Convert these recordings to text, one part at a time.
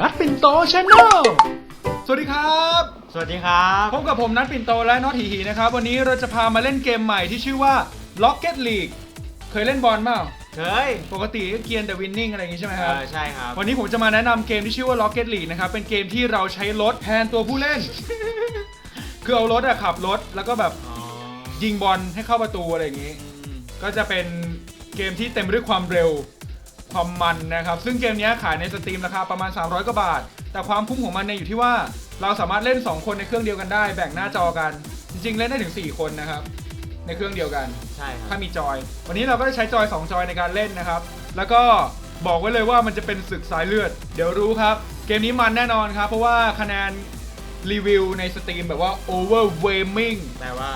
นัดปิ่นโตชาแนลสวัสดีครับ สวัสดีครับพบกับผมนัดปิ่นโตและน็อตหีหีนะครับ วันนี้เราจะพามาเล่นเกมใหม่ที่ชื่อว่า Rocket League เคยเล่นบอลเปล่าเคยปกติก็เกียนแต่วินนิ่งอะไรอย่างงี้ใช่ไหมเอครับ อใช่ครับ วันนี้ผมจะมาแนะนำเกมที่ชื่อว่า Rocket League นะครับ เป็นเกมที่เราใช้รถแทนตัวผู้เล่น คือเอารถอะขับรถแล้วก็แบบอ๋อยิงบอลให้เข้าประตูอะไรอย่างงี้อืมก็จะเป็นเกมที่เต็มไปด้วยความเร็ว ความมันนะครับ ซึ่งเกมนี้ขายในสตรีมราคาประมาณ 300 กว่าบาท แต่ความคุ้มของมันเนี่ยอยู่ที่ว่าเราสามารถเล่น 2 คนในเครื่องเดียวกันได้ แบ่งหน้าจอกัน จริงๆ เล่นได้ถึง 4 คนนะครับ ในเครื่องเดียวกัน ใช่ครัถ้าบมีจอย วันนี้เราก็จะใช้จอย 2 จอยในการเล่นนะครับ แล้วก็บอกไว้เลยว่ามันจะเป็นศึกสายเลือด เดี๋ยวรู้ครับ เกมนี้มันแน่นอนครับ เพราะว่าคะแนนรีวิวในสตรีมแบบว่า overwhelming แต่ว่า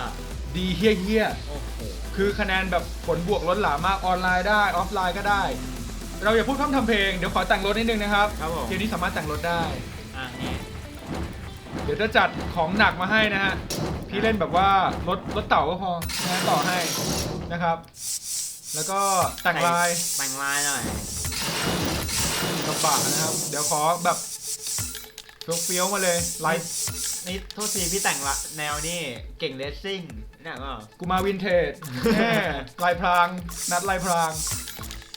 ดีเฮี้ยๆโอ้โหคือคะแนนแบบผลบวกล้นหลามมากออนไลน์ได้ออฟไลน์ก็ได้ เราอย่าพูดพร่ำทำเพลง เดี๋ยวขอแต่งรถนิดนึงนะครับครับผมเกมนี้สามารถแต่งรถได้ อะนี่เดี๋ยวจะจัดของหนักมาให้นะฮะ พี่เล่นแบบว่ารถรถเต่าก็พอนะต่อให้นะครับ แล้วก็แต่งลายแต่งลายหน่อยกระบะนะครับ เดี๋ยวขอแบบเฟี้ยวๆมาเลยไลท์นี่โทษทีพี่แต่งละแนวนี่เก่งเลสซิ่งเนี่ยก็กูมาวินเทจแน่ลายพราง นัดลายพราง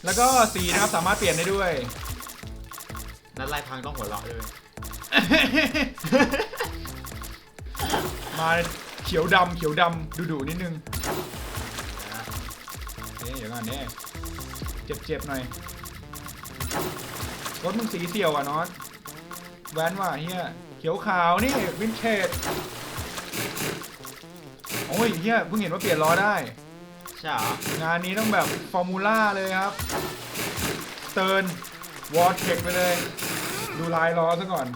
แล้วก็สีนะครับสามารถเปลี่ยนได้ด้วย นัดลายพังต้องหัวเราะด้วย มาเขียวดำเขียวดำดุดุๆนิดนึงนะเอ๊ะเดี๋ยวก่อนเนี่ยเจ็บเจ็บๆหน่อย รถมึงสีเสี่ยวอะน็อตแว้นว่ะเฮียเขียวขาวนี่วินเทจโอ้ยเฮียเพิ่งเห็นว่าเปลี่ยนล้อได้ ใช่เหรองานนี้ต้องแบบฟอร์มูล่าเลยครับ เติร์นวอร์เทคไปเลย ดูลายล้อซะก่อน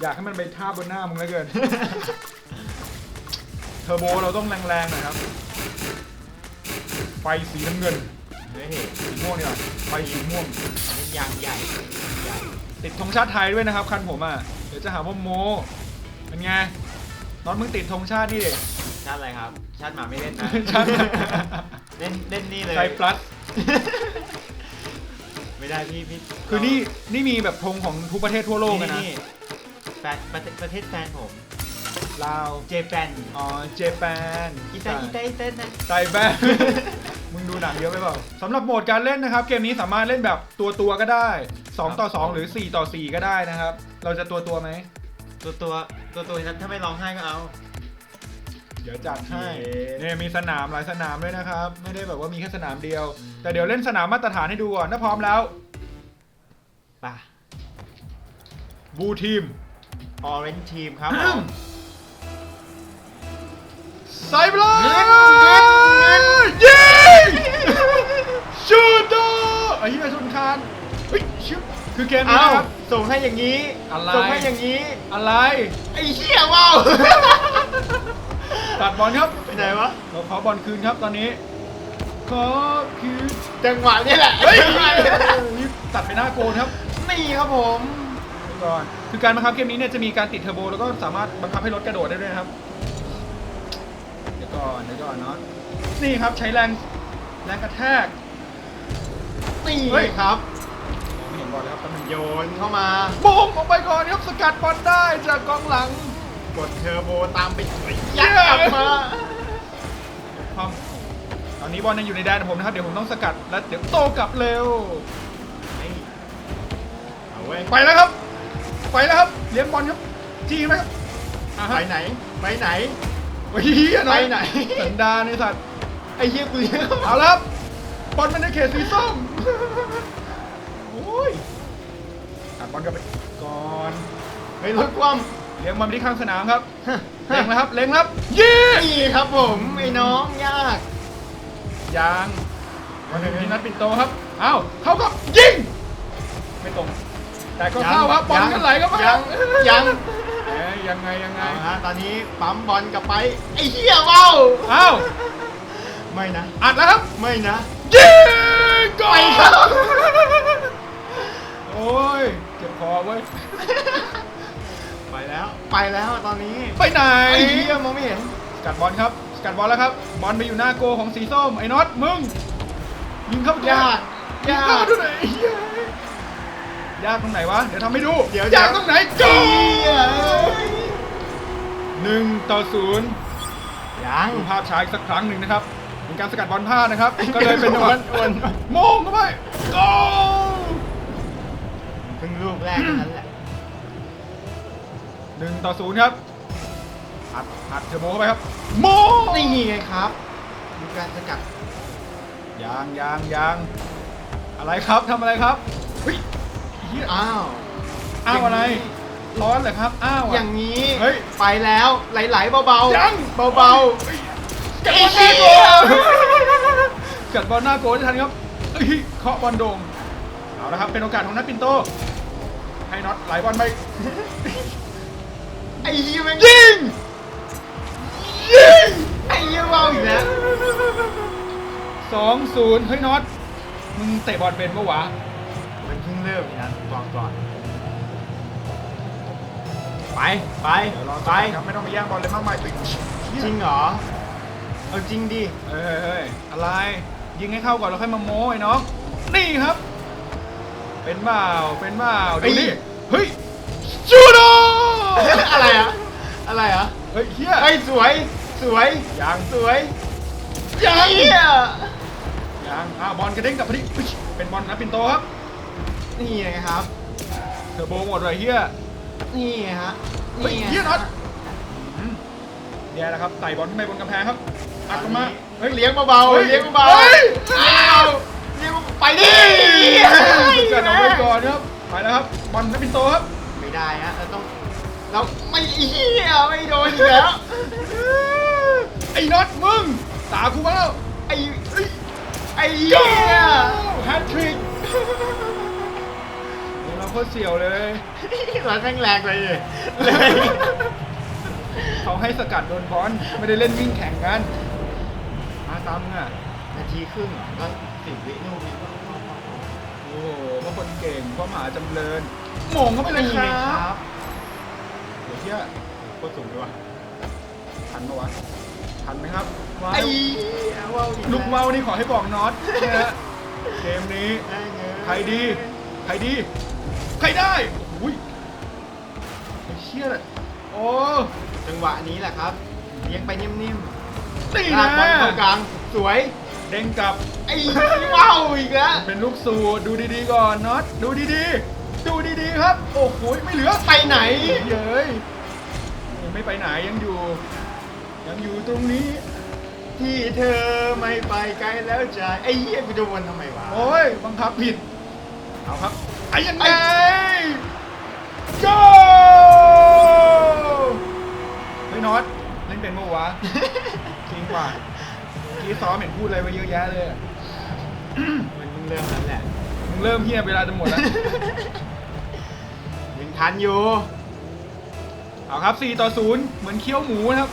อยากให้มันไปท่าบบนหน้ามึงเหลือเกิน เทอร์โบเราต้องแรงๆหน่อยครับ ไฟสีน้ำเงิน เฮ้ยสีม่วงดีกว่าไฟสีม่วงอันนี้ยางใหญ่ใหญ่ติดธงชาติไทยด้วยนะครับคันผมอะ เดี๋ยวจะหาว่าโมเป็นไงน้องมึงติดธงชาตินี่ดิ ชาติอะไรครับ ชาติหมาไม่เล่นนะชาติ เล่นเล่นนี่เลย ไทยพลัส ไม่ได้พี่พี่คือนี่นี่มีแบบธงของทุกประเทศทั่วโลกเลยนะนี่แฟนประเทศประเทศแฟนผมลาว เจแปนอ๋อ เจแปนอีเต้อีเต้อีเต้นะไทยแบนมึงดูหนังเยอะไปเปล่าสำหรับโหมดการเล่นนะครับ เกมนี้สามารถเล่นแบบตัวตัวๆก็ได้ 2 ต่อ 2 หรือ 4 ต่อ 4 ก็ได้นะครับ เราจะตัวตัวๆไหม ตัวตัวตัวตัวนั้นถ้าไม่ร้องไห้ก็เอา เดี๋ยวจัดให้เย้เนี่ยมีสนามหลายสนามด้วยนะครับ ไม่ได้แบบว่ามีแค่สนามเดียวอืมแต่เดี๋ยวเล่นสนามมาตรฐานให้ดูก่อนถ้าพร้อมแล้วป่ะบูทีม Orange Team ครับผมใส่ไปเลยเงินเงินเงินยิงชูดโดไอ้เหี้ยชนคานเฮ้ยชิบคือเกมนี้เอ้านะครับส่งให้อย่างนี้อะไรส่งให้อย่างนี้ อะไร ไอ้เหี้ยว้าว ตัดบอลครับไปไหนวะเราขอบอลคืนครับตอนนี้ขอคืนจังหวะนี้แหละเฮ้ยจังหวะนี้แหละนี่ตัดไปหน้าโกนครับนี่ครับผมเดี๋ยวก่อนคือการบังคับเกมนี้เนี่ยจะมีการติดเทอร์โบแล้วก็สามารถบังคับให้รถกระโดดได้ด้วยนะครับเดี๋ยวก่อนเดี๋ยวก่อนเนาะนี่ครับใช้แรงแรงกระแทกนี่เฮ้ยครับไม่เห็นบอลเลยครับแป๊บนึงโยนเข้ามาโบงออกไปก่อนครับสกัดบอลได้จากกองหลัง กดเทอร์โบตามไปยัดกลับมาพร้อมตอนนี้บอลยังอยู่ในแดนของผมนะครับ เดี๋ยวผมต้องสกัด แล้วเดี๋ยวโตกลับเร็วเฮ้ยเอาเว้ยไปแล้วครับ ไปแล้วครับเลี้ยงบอลครับจี้ไหมครับอะฮะไปไหน ไปไหนโอ้ยเหี้ยไปไหนสันดานในสัตว์ไอ้เหี้ยกูเยอะเอาละครับบอลมันในเขตสีส้มโอ้ยตัดบอลกลับไปก่อนเฮ้ยรถคว่ เลี้ยงบอลไปที่ข้างสนามครับำเล็งแล้วครับ เล็งแล้วครับยิงนี่ครับผมไอ้น้องยากยางวันหนึ่งที่นัดปิ่นโตครับ เอ้าเขาก็ยิง ไม่ตรง แต่ก็เข้าครับบอลก็ไหลเข้ามายังยังเอ๊ยยังไงยังไงเอาฮะตอนนี้ปั๊มบอลกลับไปไอ้เหี้ยว้าวเอ้าไม่นะ อัดแล้วครับ ไม่นะยิงก่อไปนครับโอ้ยเจ็บคอเว้ย ไปแล้ว ไปแล้วตอนนี้ไปไหนไอ้เหี้ยมองไม่เห็นสกัดบอลครับสกัดบอลแล้วครับ บอลไปอยู่หน้าโกของสีส้มไอ้น็อตมึงยิงเข้าไปยากยิงยาเข้ากดูหน่อยไอ้เหี้ยยากตรงไหนวะเดี๋ยวทำให้ดูเดี๋ยวยากตรงไหนจบเดี๋ยวหนึ่งต่อศูนย์ยังดูภาพช้าอีกสักครั้งหนึ่งนะครับเป็นการสกัดบอลพลาดนะครับ ก็เลยเป็นอ้วนอ้วนโมงเข้าไปโกเพิ่งลูกแรกเท่านั้นแหละ หนึ่งต่อศูนย์ครับอัดอัดเทอร์โบเข้าไปครับโมนี่ไงครับดูการสกัดยางยางยางอะไรครับทำอะไรครับเฮ้ยเหี้ยอ้าวอ้าวอะไรร้อนเหรอครับอ้าวออะย่างนี้เฮ้ยไปแล้วไหลๆเบาๆยังเบากัดไอ้บอลหเหี้น้ายโกกัดบอลหน้าโกได้ทันครับเอ้ยเคาะบอลโด่งเอาละครับเป็นโอกาสของนัทปินโตให้น็อตไหลบอลไปๆ ไอ้เหี้ยแม่งยิงยิงไอ้เหี้ยเบาอีกแล้วสองศูนย์เฮ้ยน็อตมึงเตะบอลเป็นปะวะมันเพิ่งเริ่มนะบอกก่อนไปไปเดี๋ยวรอไป ไปครับไม่ต้องไปแย่งบอลเลยมากมายจริงจริงเหรอเอาจริงดิเฮ้ยเฮ้ยอะไร ยิงให้เข้าก่อนแล้วค่อยมาโม้ไอ้น้องนี่ครับ เป็นเปล่าเป็นเปล่าดูนี่เฮ้ย อะไรอะเฮ้ยเฮียเฮ้ยสวยสวยยังสวยยังเหี้ยยังอะบอลกระเด้งกลับพอดีอุ๊ยเป็นบอลนะปินโตครับ นี่ไงครับเทอร์โบหมดเลยเฮียนี่ไงฮะเฮ้ยไงเฮียน็อตอืมแย่แล้วครับไต่บอลขึ้นไปบนกำแพงครับอัดลงมาเฮ้ยเลี้ยงเบาเฮ้ยๆเลี้ยงเบาๆเฮ้ยเลี้ยงเบาๆเลี้ยงไปดิสกัดเอาไว้ก่อนครับไปแล้วครับบอลนะปินโตครับไม่ได้ฮะเราต้อง เราไม่เหี้ยไม่โดนอีกแล้วไอ้น็อตมึงตาคูมาแล้วไอ้ไอ้เหี้ยแฮตทริกเราโคตรเสียวเลยรัดแม่งแรงไปเลยเลยเขาให้สกัดโดนบอลไม่ได้เล่นวิ่งแข่งกันมาตามมึงอะนาทีครึ่งเหรอก็สิบวินู่นนี่โอ้โหพวกคนเก่งพ่อมหาจำเริญโมงเข้าไปเลยนี่คไงรับบ เดี๋ยวเชี่ยโคตรสูงเลยวะทันปะวะทันไหมครับไอ้เหี้ยว่าวอีลูกแวเมานี่ขอให้บอกน็อตนะฮะเกมนี้ได้เงินใครดีใครดีใครได้โอ้ยไอ้เชี่ยเลยโอ้จังหวะนี้แหละครับเลี้ยงไปนิ่มนี่ๆลานะกบอลเข้ากลางสวยเด้งกลับไอ้ว้าวอีกแล้วเป็นลูกสูตรดูดีๆก่อนน็อตดูดีๆดูดีๆ ครับ โอ้โหไม่เหลือไปไหนเย้ยยังไม่ไปไหนยังอยู่ ยังอยู่ตรงนี้ ที่เธอไม่ไปไกลแล้วใจไอ้เหี้ยกูจะวนทำไมวะโอ้ยบังคับผิดเอาครับไอ้ยังไง go เฮ้ยน็อตเล่นเป็นเมื่อวะจริงป่ะเมื่อกี้ซ้อมเห็นพูดอะไรไว้เยอะแยะเลยอะมันเพิ่งเริ่มนั้นแหละมึงเริ่มเฮียเวลาจะหมดแล้วยัง ทันอยู่ เอาครับ 4 ต่อ 0 เหมือนเคี้ยวหมูนะครับ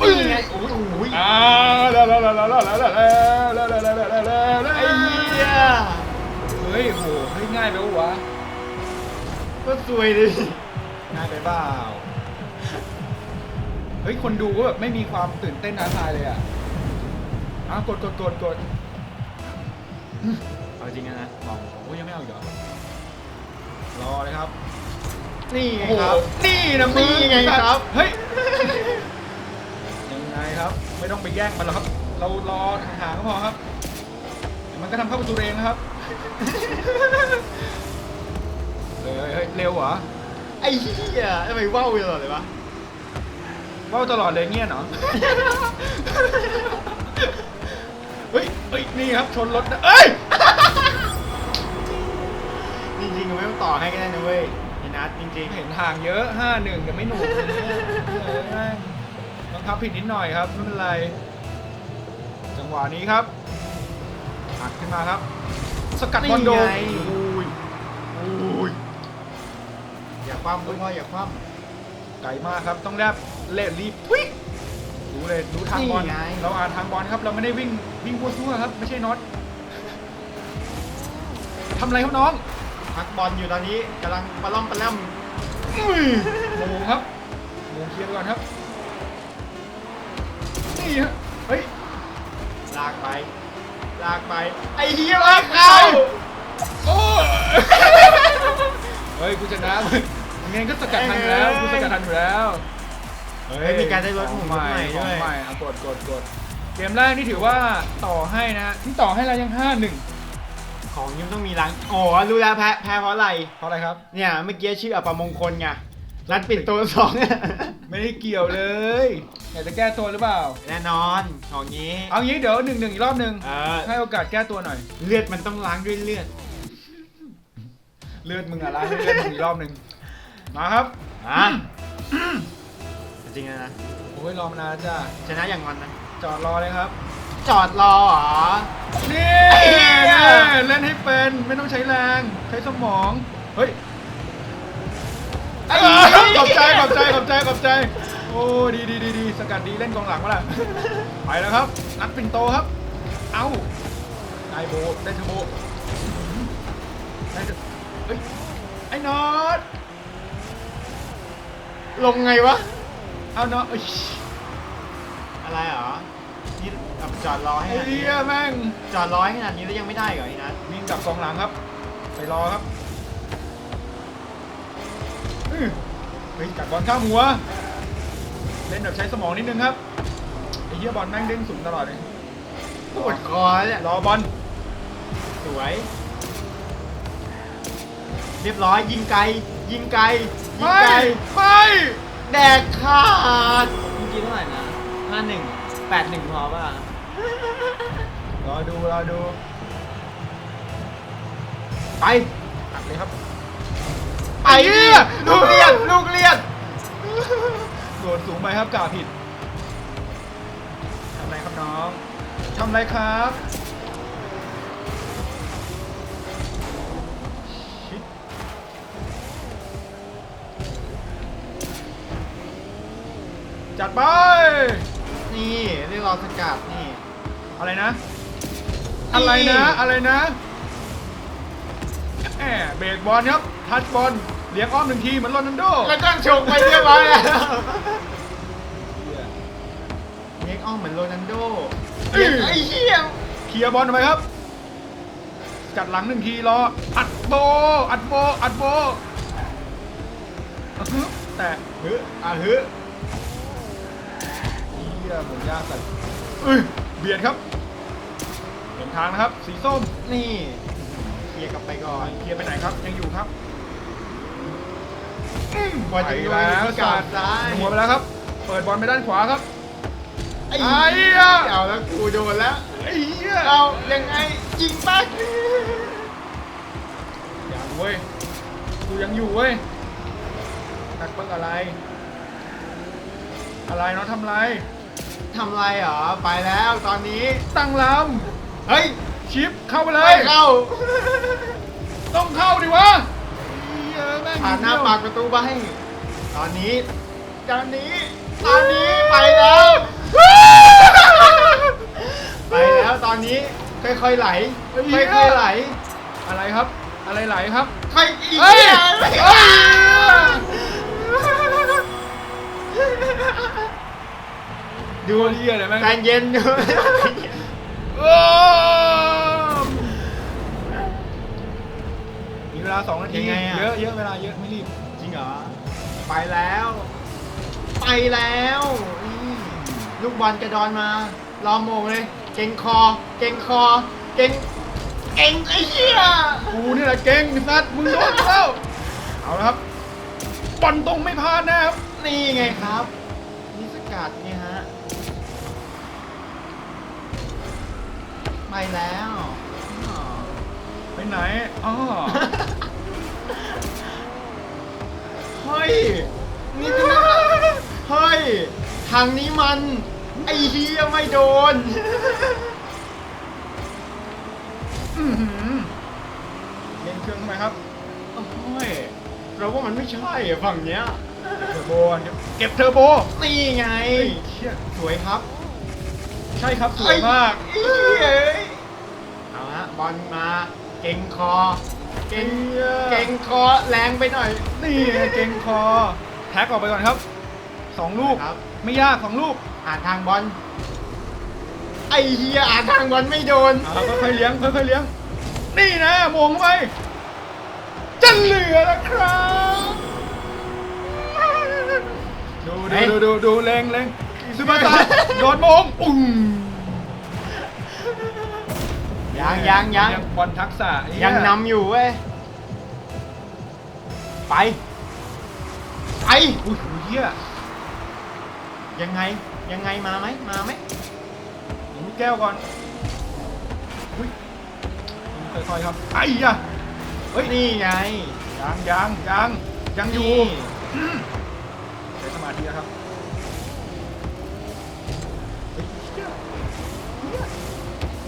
นี่ไงโอ้ยโอ้ยอ่าแล้วแล้วแล้วแล้วแล้วแล้วแล้วแล้วแล้วแล้วแล้วไอ้เหี้ยเฮ้ยโหเฮ้ยง่ายไปปะวะก็สวยดิง่ายไปเปล่าเฮ้ยคนดูก็แบบไม่มีความตื่นเต้นท้าทายเลยอะอ้าวกดกดกดกดเอาจริงนะมองโอ้ยยังไม่เอาอีกเหรอ รอเลยครับ นี่ไงโอ้โหครับนี่นะมึงนี่ไงครับ เฮ้ย ยังไงครับ ไม่ต้องไปแย่งมันหรอกครับ เรารอห่างๆก็พอครับเดี๋ยวมันก็ทำเข้าประตูเองนะครับ เฮ้ยเฮ้ยเฮ้ยเร็วเหรอไอ้เหี้ยทำไมว่าวตลอดเลยวะเว่าตลอดเลยเงี้ยเนาะ เฮ้ยเฮ้ยนี่ครับชนรถนะเอ้ย จริงๆก็ไม่ต้องต่อให้ก็ได้นะเว้ยไอ้นัทจริงเห็นห่างเยอะ5-1แต่ไม่หนุกเออบังคับผิดนิดหน่อยครับ ไม่เป็นไร จังหวะนี้ครับหักขึ้นมาครับ สกัดบอลโดนอุ้ยอุ้ยๆอย่าคว่ำคุณพ่ออย่าคว่ไกลมากครับต้องแลบเล่นรีบทุยรู้เลยรู้ทางบอลนี่ไง เราอ่านทางบอลครับ เราไม่ได้วิ่งวิ่งพัวซั่วครับ ไม่ใช่น็อตทำอะไรครับน้องำ พักบอลอยู่ตอนนี้กำลังปะล่อมปะล่ำอุ้ยโมงครับโมงเคลียร์ไปก่อนครับนี่ฮะเฮ้ยลากไปลากไปไอ้เหี้ยลากเข้าโอ้ยฮ้ยกูชนะงั้นก็สกัดทันอยู่แล้วกูสกัดทันอยู่แล้วเฮ้ยมีการได้รถหขมุองนใหม่ใหม่ขด้องวยใหม่อะกดกดกดเกมแรกนี่ถือว่าต่อให้นะที่ต่อให้เรายังห้าหนึ่ง ของยังต้องมีรังอ๋อรู้แล้วแพ้แพ้เพราะอะไรเพราะอะไรครับ เนี่ยเมื่อกี้ชื่ออัปมงคลไงรัดปิดตัวสอง ไม่ได้เกี่ยวเลยอยากจะแก้ตัวหรือเปล่า แน่นอนของนี้ เอางี้เดี๋ยวหนึ่งหนึ่งอีกรอบหนึ่งเออ ให้โอกาสแก้ตัวหน่อย เลือดมันต้องล้างด้วยเลือดเลือดมึงอะล้างให้เลือดมึงอีกรอบหนึ่งมาครับอะจริงๆนะโอ้ยรอมานานจ้าชนะอย่างมันนะจอดรอเลยครับ จอดรอเหรอ นี่ไอ้เหี้ยเล่นให้เป็นไม่ต้องใช้แรงใช้สมอง เฮ้ยไอ้เหี้ยขอบใจขอบใจขอบใจขอบใจ โอ้ดีดีดีดีสกัดดีเล่นกองหลังมาละ ไปแล้วครับ นัดปิ่นโตครับ เอ้าได้โบได้เทอร์โบได้เทอร์เฮ้ยไอ้น็อตลงไงวะ เอาน็อตเอ้ยอะไรเหรอนี่ แบบจอดรอให้ไอ้ขนาดนี้เหี้ยแม่งจอดรอให้ขนาดนี้แล้วยังไม่ได้เหรอไอ้นัทวิ่งกลับกองหลังครับ ไปรอครับอื้อเฮ้ยกัดบอลข้ามหัว เล่นแบบใช้สมองนิดนึงครับไอ้เหี้ยบอลแม่งเด้งสูงตลอดเลยปวดคอเนี่ยรอบอลสวย เรียบร้อยยิงไกล ยิงไกลยิงไม่ไกล ไม่แดกขาดเมื่อกี้เท่าไหร่นะห้าหนึ่งแปดหนึ่งพอป่ะ รอดูรอดู ไปตัดเลยครับไปดิลูกเลียดลูกเลียดโดดสูงไปครับกาผิดทำอะไรครับน้องทำอะไรครับชิดจัดไป นี่เรียกรอสกัดนี่ อะไรนะ อะไรนะอะไรนะแหมเบรกบอลครับ ทัชบอลเลี้ยงอ้อมหนึ่งทีเหมือนโรนัลโดแล้วก็ชงไปเรียบร้อยแล้วเลี้ยงอ้อมเหมือนโรนัลโดเลี้ยงไอ้เหี้ยเคลียร์บอลทำไมครับกัดหลังหนึ่งทีรออัดโบ อัดโบ อัดโบอื้อหือแต่ฮึอะฮึเฮียหมุนยากสัตว์เอ้ยเบียดครับเห็ นทางนะครับ สีส้มนี่เคลียร์กลับไปก่อนเคลียร์ไปไหนครับ ยังอยู่ครับบอลไปจะโดนแล้วที่กาสับตว์ซ้ายหัวไปแล้วครับ เปิดบอลไปด้านขวาครับไอ้ไอ้เหี้ยเอาแล้วกูโดนแล้วไอ้เหี้ยเอายังไงยิงปักยังเว้ยกูยังอยู่เว้ยตักเปิ้งอะไร อะไรเนาะทำไรทำไรเหรอไปแล้วตอนนี้ตั้งล เฮ้ยำชิปเข้าไปเลไม่ย เข้าต้องเข้าดิวะเหี้ยแม่งผ่านหน้าเดียวปากประตูไปตอนนี้ตอนนี้ตอนนี้ไปแล้ว ไปแล้วตอนนี้ค่อยๆไหลค่อยๆไหล อะไรครับ อะไรไหลครับค่อยอีกเฮ้ยเนี่ยเฮ้ยดูเหี้ยเลยแม่ง ใจเย็นดูโอ้ มีเวลาสองนาทียังไงอะ เยอะเยอะเวลาเยอะไม่รีบ จริงเหรอ ไปแล้ว ไปแล้วอืมลูกบอลกระดอนมา รอโมงเลย เก่งคอ เก่งคอ เก่ง เก่งไอ้เหี้ยกูนี่แหละเก่งไอ้สัตว์มึงโดนแล้ว เอาละครับบอลตรงไม่พลาดนะครับ นี่ไงครับ นี่สกัดนี่ฮะ ไปแล้วอ๋อไปไหนอ๋อ เฮ้ย นี่คือเฮ้ย ทางนี้มัน ไอ้เฮียไม่โดน อื้อหือเล่นเครื่องทำไมครับโอ้ย เราว่ามันไม่ใช่อะฝั่งเนี้ย เทอร์โบเดี๋ยวเก็บเทอร์โบ นี่ไงเฮ้ยเชี่ยสวยครับ ใช่ครับสวยมากไอ้เหี้ยเอ้ยเอาฮะบอลมา เก่งคอ เก่งเก่งคอแรงไปหน่อย นี่ไงเก่งคอ แท็กออกไปก่อนครับสองลูกครับ ไม่ยากสองลูกอ่านทางบอลไอ้เฮียอ่านทางบอลไม่โดนเอาค่อยๆเลี้ยงค่อยๆเลี้ยง นี่นะโมงเข้าไปจันเหลืลือแล้วครับ ดูเฮ้ดูยดูดูดูเล็งเล็ง ซูเปอร์สตาร์โดนมงอุ้มยังยังยังบอลทักษะไอ้เหี้ยังนำอยู่เว้ย ไป ไปอุ้ยเฮียยังไงยังไงมาไหมมาไหมยิงลูกแก้วก่อนอุ้ยค่อยๆครับไอ้ยะเฮ้ยนี่ไงยังยังยังยังอยู่นี่อืมใช้สมาธินะครับ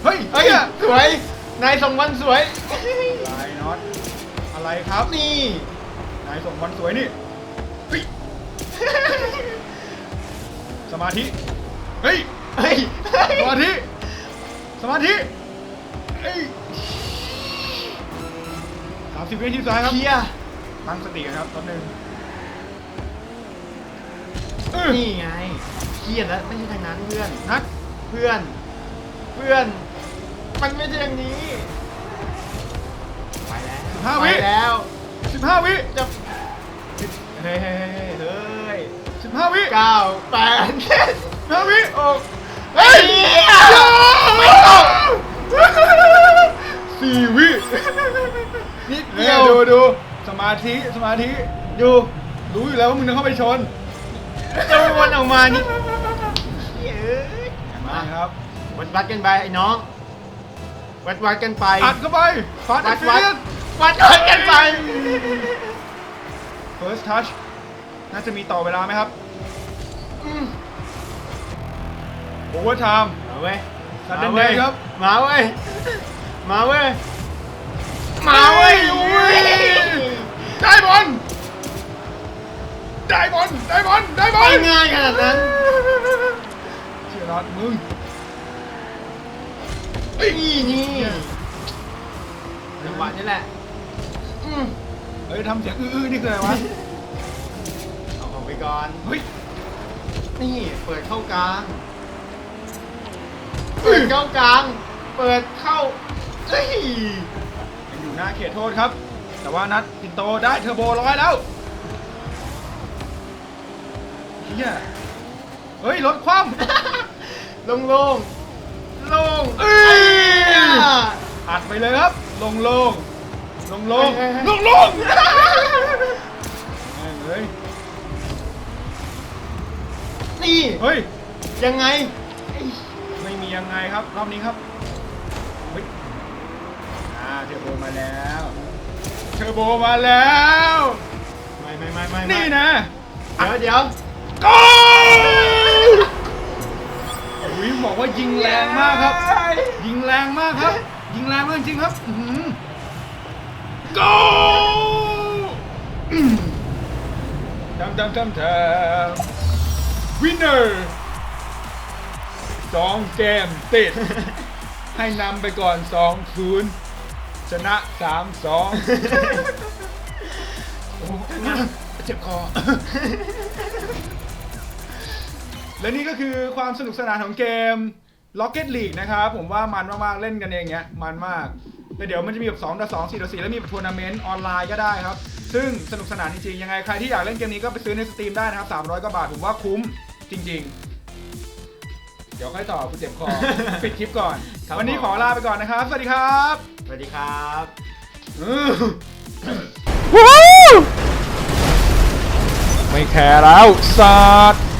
เฮ้ยเฮ้ยเฮียสวย นายสมวันสวยลายน็อตอะไรครับนี่ นายส่งบอลสวยนี่เฮ้ยสมาธิเฮ้ยเฮ้ยสมาธิสมาธิเอ้ยสามสิบวินาทีสุดท้ายครับเคลียร์ตั้งสติกันครับตอนหนึ่งเออนี่ไงเครียดแล้วไม่ใช่ทางนั้นเพื่อนนัดเพื่อน เพื่อน มันไม่ใช่อย่างนี้ ไปแล้ว15ไปวิแล้วสิบห้าวิจะเฮ้ยเฮ้ยเฮ้ยเฮ้ยสิบห้าวิเก้าแปดเจ็ดห้าวิหกเฮ้ยไม่ตกสี่วินิดเดี๋เดียยววดูดูสมาธิสมาธิดูรู้อยู่แล้วว่ามึงจะเข้าไปชนจะวนออกมานี่เย้ยมาครับวัดวัดกันไปไอ้น้อง วัดวัดกันไป อัดเข้าไปฟาสต์วัแอดควัดเนวัดวัดกันไป first touch น่าจะมีต่อเวลาไหมครับอืม overtime มาเว้ย Sudden มาเว้ย Day ครับ มาเว้ย มาเว้ย มาเว้ยอุ้ย ได้บอล ได้บอล ได้บอล ได้บอไม่ลง่ายขนาดนั้นเชื่อน็อตมึง นี่นี่จังหวะนี้แหละอืมเฮ้ยทำเสียงอื้อๆนี่คืออะไรวะ เอาออกไปก่อนเฮ้ยนี่เปิดเข้ากลาง เปิดเข้ากลาง เปิดเข้าเอ้ยยังอยู่หน้าเขตโทษครับ แต่ว่านัดปินโตได้เทอร์โบร้อยแล้วเฮียเฮ้ยรถคว่ำ โล่งโล่งโล่งเอ้ยอะอัดไปเลยครับ ลงลงลงลงเฮ้ยเฮ้ยลงลงแม่งเฮ้ยนี่เฮ้ยยังไง ไม่มียังไงครับรอบนี้ครับเฮ้ยอ่าเทอร์โบมาแล้วเทอร์โบมาแล้วไม่ไม่ไม่ไม่นี่นะเดี๋ยวเดี๋ยวโกอุ้ยบอกว่ายิงแรงมากครับ ยิงแรงมากครับ ยิงแรงมากจริงครับอื้อหือโกดำดำดำดำวินเนอร์สองเกมติด ให้นำไปก่อน 2-0 ชนะ 3-2โอ้โหเจ็บคอ และนี่ก็คือความสนุกสนานของเกม Rocket League นะครับ ผมว่ามันมากๆเล่นกันเองเงี้ยมันมากแต่เดี๋ยวมันจะมีแบบ2ต่อ2 4ต่อ4แล้วมีแบบทัวร์นาเมนต์ออนไลน์ก็ได้ครับ ซึ่งสนุกสนานจริงๆ ยังไงใครที่อยากเล่นเกมนี้ก็ไปซื้อในสตรีมได้นะครับ 300กว่าบาทผมว่าคุ้มจริง ๆ เดี๋ยวค่อยต่อคุณเจ็บคอ ปิดคลิปก่อน ครับวันนี้ผมขอลาไปก่อนนะครับ สวัสดีครับสวัสดีครับไม่แคร์แล้วสัตว์